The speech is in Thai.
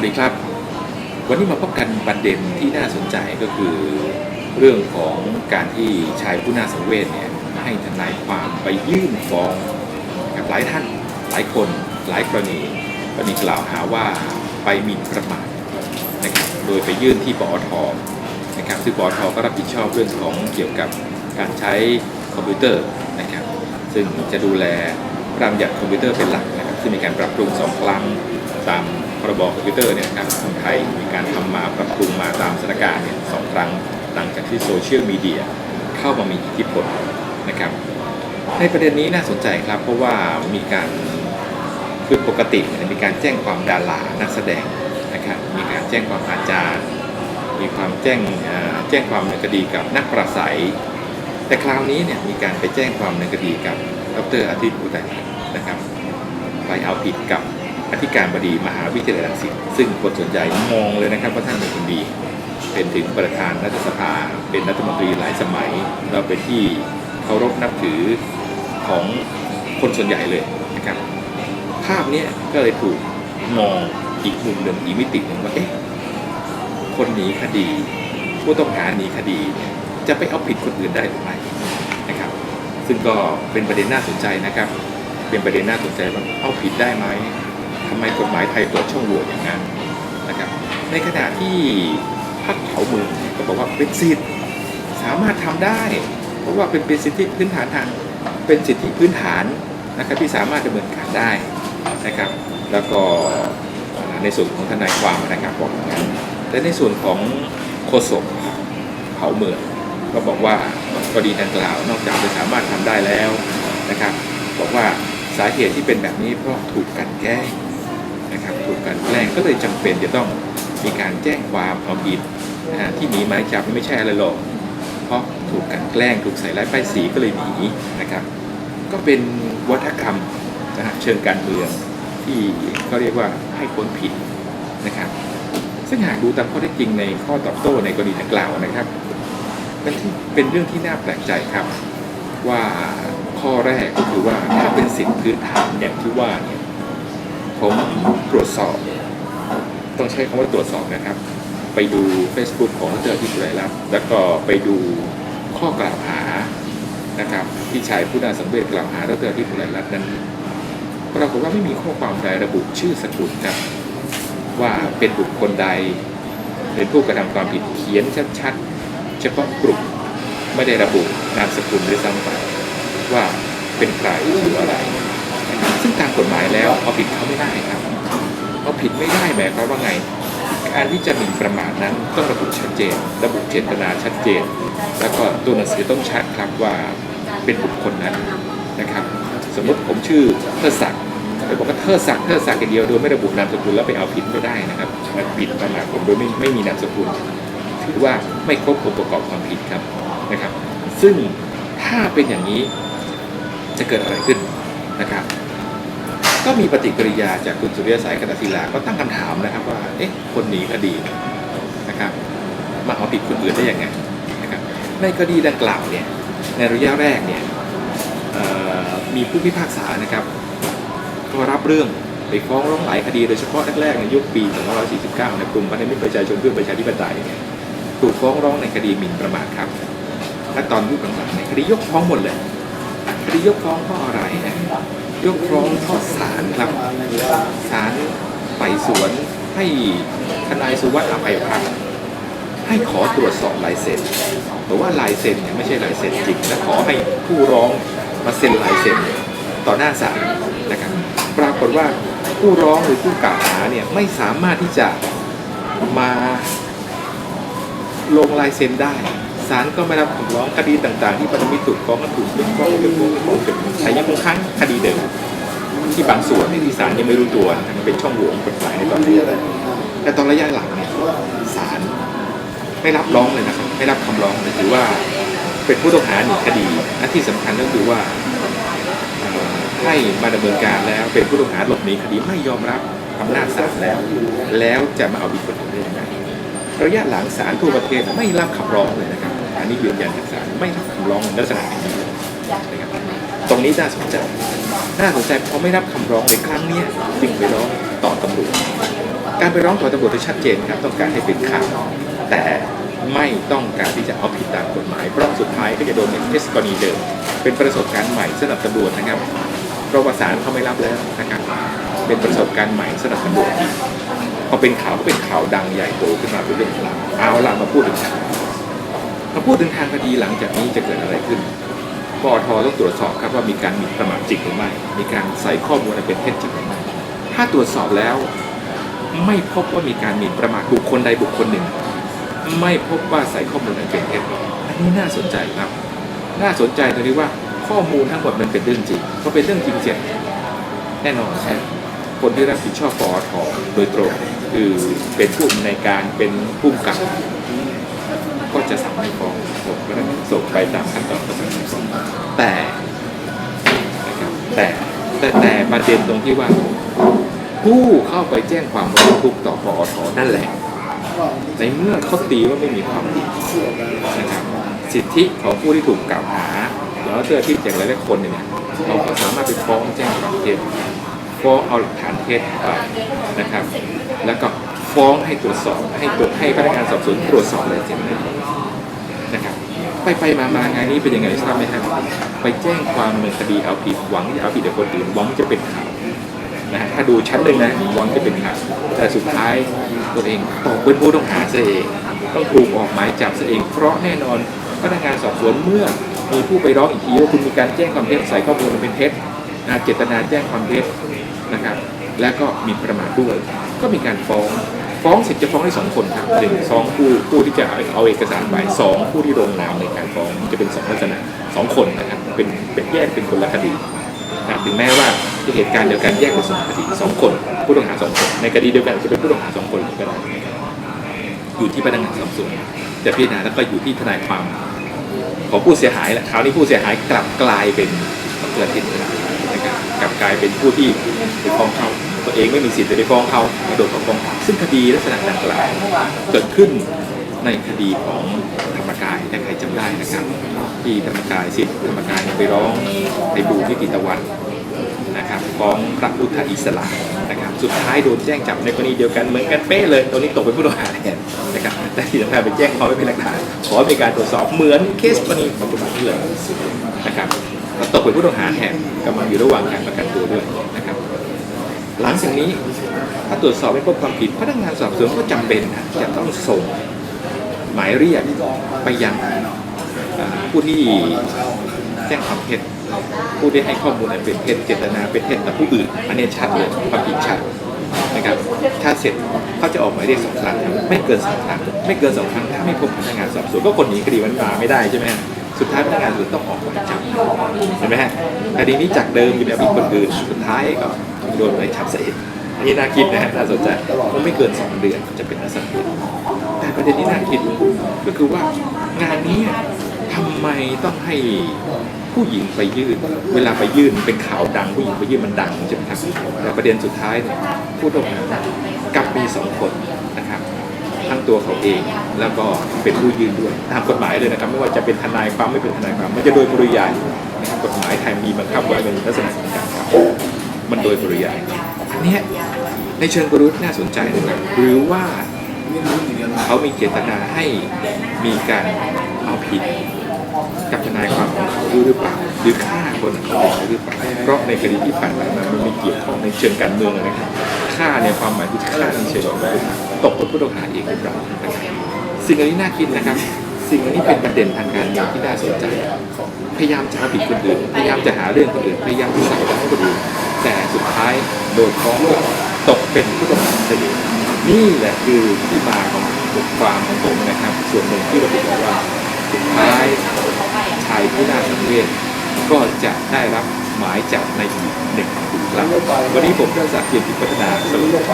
สวัสดีครับ วันนี้มาพบกันประเด็นที่น่าสนใจก็คือเรื่องของการที่ชายผู้น่าสังเวชเนี่ยให้ทนายความไปยื่นฟ้องกับหลายท่านหลายคนหลายกรณีกรณีกล่าวหาว่าไปหมิ่นประมาทนะครับโดยไปยื่นที่ปอทนะครับซึ่งปอทก็รับผิดชอบเรื่องของเกี่ยวกับการใช้คอมพิวเตอร์นะครับซึ่งจะดูแลระราชบัญญัติคอมพิวเตอร์เป็นหลักนะครับ ซึ่งมีการปรับปรุงสองครั้งตามพรบคอมพิวเตอร์เนี่ยนะครับของไทยมีการทำมาปรับปรุงมาตามสถานการณ์เนี่ยสองครั้งหลังจากที่โซเชียลมีเดียเข้ามามีอิทธิพลนะครับในประเด็นนี้น่าสนใจครับเพราะว่ามีการคือปกติมีการแจ้งความดารานักแสดงนะครับมีการแจ้งความอาจารย์ มีความแจ้งแจ้งความในคดีกับนักประสัย แต่คราวนี้เนี่ยมีการไปแจ้งความในคดีกับดรอาทิตย์อุตัยนะครับ ไปเอาผิดกับอธิการบดีมหาวิทยาลัยรังสิตซึ่งคนส่วนใหญ่มองเลยนะครับว่าท่านเป็นคนดี เป็นถึงประธานรัฐสภา เป็นรัฐมนตรีหลายสมัย เราเป็นที่เคารพนับถือของคนส่วนใหญ่เลยนะครับ ภาพนี้ก็เลยถูกมองอีกมุมหนึ่งอีกมิติหนึ่งว่าเอ๊ะคนหนีคดี ผู้ต้องหาหนีคดีจะไปเอาผิดคนอื่นได้หรือไม่นะครับ ซึ่งก็เป็นประเด็นน่าสนใจนะครับ เป็นประเด็นน่าสนใจว่าเอาผิดได้ไหมทำไมกฎหมายไทยเปิดช่องโหว่อย่างนั้นนะครับ ในขณะที่พักเขาเมืองก็บอกว่าเป็นสิทธิ์สามารถทำได้ เพราะว่าเป็นเป็นสิทธิพื้นฐานทางเป็นสิทธิพื้นฐานนะครับที่สามารถดำเนินการได้นะครับ แล้วก็ในส่วนของทนายความนะครับบอกอย่างนั้นและในส่วนของโฆษกเผาเมืองก็บอกว่ากรณีดังกล่าวนอกจากจะสามารถทำได้แล้วนะครับ บอกว่า สาเหตุที่เป็นแบบนี้เพราะถูกกันแกล้งนะครับถูกกันแกล้งก็เลยจำเป็นจะต้องมีการแจ้งความเอาผิดนะฮะที่หนีหมายจับไม่ใช่อะไรหรอกเพราะถูกกันแกล้งถูกใส่ร้ายป้ายสีก็เลยหนีนะครับ ก็เป็นวัฒกรรมนะฮะเชิงการเมืองที่เขาเรียกว่าให้พ้นผิดนะครับ ซึ่งหากดูตามข้อเท็จจริงในข้อตอบโต้ในกรณีดังกล่าวนะครับเป็นที่เป็นเรื่องที่น่าแปลกใจครับว่า ข้อแรกก็คือว่าถ้าเป็นสิทธิพื้นฐานอย่างที่ว่าเนี่ยผมตรวจสอบ ต้องใช้คำว่าตรวจสอบนะครับ ไปดู Facebook ของเจ้าที่สุรรัตน์แล้วก็ไปดูข้อกล่าวหานะครับที่ชายผู้น่าสังเวชกล่าวหาดรที่สุรรัตน์นั้นปรากฏว่าไม่มีข้อความใดระบุชื่อสกุลครับว่าเป็นบุคคลใด เป็นผู้กระทำความผิดเขียนชัดๆ เฉพาะกลุ่มไม่ได้ระบุนามสกุลด้วยซ้ำไป ว่าเป็นใครหรืออะไรนะครับซึ่งตามกฎหมายแล้วเอาผิดเขาไม่ได้ครับเอาผิดไม่ได้หมายความว่าไง การที่จะหมิ่นประมาทนั้นต้องระบุชัดเจน ระบุเจตนาชัดเจน แล้วก็ตัวหนังสือต้องชัดครับว่าเป็นบุคคลนั้นนะครับ สมมติผมชื่อเทิดศักดิ์ไปบอกว่าเทิดศักดิ์เทิดศักดิ์เดียวโดยไม่ระบุนามสกุลแล้วไปเอาผิดไม่ได้นะครับมันผิดประมาทผมโดยไม่ไม่มีนามสกุลถือว่าไม่ครบองค์ประกอบความผิดครับนะครับ ซึ่งถ้าเป็นอย่างนี้ จะเกิดอะไรขึ้นนะครับ ก็มีปฏิกิริยาจากคุณสุริยสายกตศิลาก็ตั้งคำถามนะครับว่าเอ๊ะคนหนีคดีนะครับมาเอาผิดคนอื่นได้ยังไงนะครับในคดีดังกล่าวเนี่ยในระยะแรกเนี่ยมีผู้พิพากษานะครับก็รับเรื่องไปฟ้องร้องหลายคดีโดยเฉพาะแรกๆในยุคปี2549ในกลุ่มพันธมิตรประชาชนเพื่อประชาธิปไตยเนี่ยถูกฟ้องร้องในคดีหมิ่นประมาทครับและตอนยุคหลังๆในยคดียกฟ้องหมดเลย คดียกฟ้องเพราะอะไรนะยกฟ้องเพราะศาลครับศาลไต่สวนให้ทนายสุวัสดิ์อภัยพันธ์ให้ขอตรวจสอบลายเซ็นแต่ว่าลายเซ็นเนี่ยไม่ใช่ลายเซ็นจริงและขอให้ผู้ร้องมาเซ็นลายเซ็นต่อหน้าศาลนะครับปรากฏว่าผู้ร้องหรือผู้กล่าวหาเนี่ยไม่สามารถที่จะมาลงลายเซ็นได้ ศาลก็ไม่รับคำร้องคดีต่าง ๆ ที่พันธมิตรถูกฟ้องก็ถูกยกฟ้องยกฟ้องยกฟ้องจนแต่ยังคงค้างคดีเดิมที่บางส่วนเนี่ยที่ศาลยังไม่รู้ตัวมันเป็นช่องโหว่ของกฎหมายในตอนนี้แต่ตอนระยะหลังเนี่ยศาลไม่รับร้องเลยนะครับไม่รับคำร้องเลยถือว่าเป็นผู้ต้องหาหนีคดีและที่สำคัญก็คือว่าให้มาดำเนินการแล้วเป็นผู้ต้องหาหลบหนีคดีไม่ยอมรับอำนาจศาลแล้ว แล้วจะมาเอาผิดคนอื่นได้ยังไงระยะหลังศาลทั่วประเทศไม่รับคำร้องเลยนะครับ อันนี้ยืนยันจากศาลไม่รับคำร้องในลักษณะอย่างนี้นะครับตรงนี้น่าสนใจน่าสนใจเพราะไม่รับคำร้องในครั้งนี้จึงไปร้องต่อตำรวจการไปร้องต่อตำรวจที่ชัดเจนครับต้องการให้เป็นข่าวแต่ไม่ต้องการที่จะเอาผิดตามกฎหมาย เพราะสุดท้ายก็จะโดนเป็นเคสกรณีเดิม เป็นประสบการณ์ใหม่สำหรับตำรวจนะครับเพราะว่าศาลเขาไม่รับแล้วนะครับเป็นประสบการณ์ใหม่สำหรับตำรวจพอเป็นข่าวก็เป็นข่าวดังใหญ่โตขึ้นมาเป็นเรื่องราวเอาล่ะมาพูดถึงาพูดถึงทางคดีหลังจากนี้จะเกิดอะไรขึ้นปอทต้องตรวจสอบครับว่ามีการหมิ่นประมาทจริงหรือไม่ มีการใส่ข้อมูลอันเป็นเท็จจริงหรือไม่ ถ้าตรวจสอบแล้ว ไม่พบว่ามีการหมิ่นประมาทบุคคลใดบุคคลหนึ่ง ไม่พบว่าใส่ข้อมูลอันเป็นเท็จอันนี้น่าสนใจครับ น่าสนใจตรงที่ว่าข้อมูลทั้งหมดมันเป็นเรื่องจริงพอเป็นเรื่องจริงเสร็จแน่นอนครับคนที่รับผิดชอบปอทโดยตรง คือเป็นผู้อำนการเป็นผู้กำกับก็ จะสั่งไม่ฟ้องส่งก็ได้ส่งไปตามขั้นตอนก็สั่งไม่ฟ้องแต่นะครับแต่แต่แต่ประเด็นตรงที่ว่า ผู้เข้าไปแจ้งความร้องทุกข์ต่อปอทนั่นแหละ ในเมื่อเขาตีว่าไม่มีความผิดนะครับสิทธิของผู้ที่ถูกกล่าวหาแล้วเจ้าหน้าที่จากหลายๆคนเนี่ยเราก็สามารถไปฟ้องแจ้งความเท็จฟ้องเอาหลักฐานเท็จไปนะครับ แล้วก็ฟ้องให้ตรวจสอบให้ตรวจให้พนักงานสอบสวนตรวจสอบเลยเสร็จเลยนะครับ ไปไปมามางานนี้เป็นยังไงทราบไหมครับไปแจ้งความดำเนินคดีเอาผิดหวังจะเอาผิดกับคนอื่นหวังจะเป็นข่าวนะฮะถ้าดูชั้นหนึ่งนะหวังจะเป็นข่าวแต่สุดท้ายตัวเองตกเป็นผู้ต้องหาซะเองต้องถูกออกหมายจับซะเอง เพราะแน่นอนพนักงานสอบสวนเมื่อมีผู้ไปร้องอีกทีว่าคุณมีการแจ้งความเท็จใส่ข้อมูลมันเป็นเท็จนะเจตนาแจ้งความเท็จนะครับ และก็มีประมาทด้วย ก็มีการฟ้อง ฟ้องเสร็จจะฟ้องได้สองคนครับหนึ่งฟ้องผู้ผู้ที่จะเอาเอกสารไปสองผู้ที่ลงนามในการฟ้องจะเป็นสองลักษณะสองคนนะครับเป็นเป็นแยกเป็นคนละคดีนะถึงแม้ว่าที่เหตุการณ์เดียวกันแยกเป็นสองคดีสองคน ผู้ต้องหาสองคน ในคดีเดียวกันจะเป็นผู้ต้องหาสองคนก็ได้อยู่ที่พนักงานสอบสวนจะพิจารณาแล้วก็อยู่ที่ทนายความของผู้เสียหายแหละคราวนี้ผู้เสียหายกลับกลายเป็นเกิดผิดนะครับกลับกลายเป็นผู้ที่ไปฟ้องเข้า ตัวเองไม่มีสิทธิ์จะไปฟ้องเขากระโดดฟ้องเขาซึ่งคดีลักษณะดังกล่าวเกิดขึ้นในคดีของธรรมกายถ้าใครจำได้นะครับ ที่ธรรมกายสิทธิ์ธรรมกายไปร้องไปดูที่ติตะวันนะครับฟ้องพระพุทธอิสระนะครับสุดท้ายโดนแจ้งจับในกรณีเดียวกันเหมือนกันเป๊ะเลยตัวนี้ตกเป็นผู้ต้องหาแทนนะครับแต่ที่สำคัญไปแจ้งความไว้เป็นหลักฐานขอให้มีการตรวจสอบเหมือนเคสกรณีของคุณหมอที่เลยนะครับตกเป็นผู้ต้องหาแทนกำลังอยู่ระหว่างการประกันตัวด้วยนะครับ หลังจากนี้ถ้าตรวจสอบไม่พบความผิดพนักงานสอบสวนก็จำเป็นนะจะต้องส่งหมายเรียกไปยังผู้ที่แจ้งความเท็จผู้ที่ให้ข้อมูลอันเป็นเท็จเจตนาเป็นเท็จต่อผู้อื่นอันนี้ชัดเลยความผิดชัดนะครับถ้าเสร็จเขาจะออกหมายเรียกสองครั้งไม่เกินสองครั้งไม่เกินสองครั้งถ้าไม่พบพนักงานสอบสวนก็คนหนีคดีมันมาไม่ได้ใช่ไหมสุดท้ายพนักงานสอบสวนต้องออกหมายจับเห็นไหมฮะคดีนี้จากเดิมมีแบบมีคนอื่นสุดท้ายก็ โดนหมายจับซะเองอันนี้น่าคิดนะฮะน่าสนใจมันไม่เกินสองเดือนจะเป็นลักษณะนี้แต่ประเด็นที่น่าคิดก็คือว่างานนี้ทำไมต้องให้ผู้หญิงไปยื่น เวลาไปยื่นเป็นข่าวดัง ผู้หญิงไปยื่นมันดังใช่ไหมครับแต่ประเด็นสุดท้ายเนี่ยผู้ต้องหากลับมีสองคนนะครับทั้งตัวเขาเองแล้วก็เป็นผู้ยืนด้วยตามกฎหมายเลยนะครับ ไม่ว่าจะเป็นทนายความไม่เป็นทนายความมันจะโดยปริยายนะครับกฎหมายไทยมีบังคับไว้เป็นลักษณะของการ มันโดยปริยายอันนี้ในเชิงกลยุทธ์น่าสนใจนะครับหรือว่าเขามีเจตนาให้มีการเอาผิดกับทนายความของเขาด้วยหรือเปล่าหรือฆ่าคนของเขาด้วยหรือเปล่าเพราะในคดีที่ผ่านมามันมีเกี่ยวข้องในเชิงการเมืองนะครับฆ่าในความหมายที่ฆ่าในเชิงตกเป็นผู้ต้องหาเองหรือเปล่าสิ่งอันนี้น่าคิดนะครับ สิ่งอันนี้เป็นประเด็นทางการเมืองที่น่าสนใจ พยายามจะเอาผิดคนอื่นพยายามจะหาเรื่องคนอื่นพยายามจะใส่ร้ายคนอื่น แต่สุดท้ายโดนฟ้องตกเป็นผู้ต้องหาคดีนี่แหละคือที่มาของบทความของผมนะครับ ส่วนหนึ่งที่เราบอกว่าสุดท้ายชายผู้น่าสังเวชก็จะได้รับหมายจับในอีกหนึ่งครับวันนี้ผมเจ้าสักดิ์เกียรติพัฒนาสรุปไป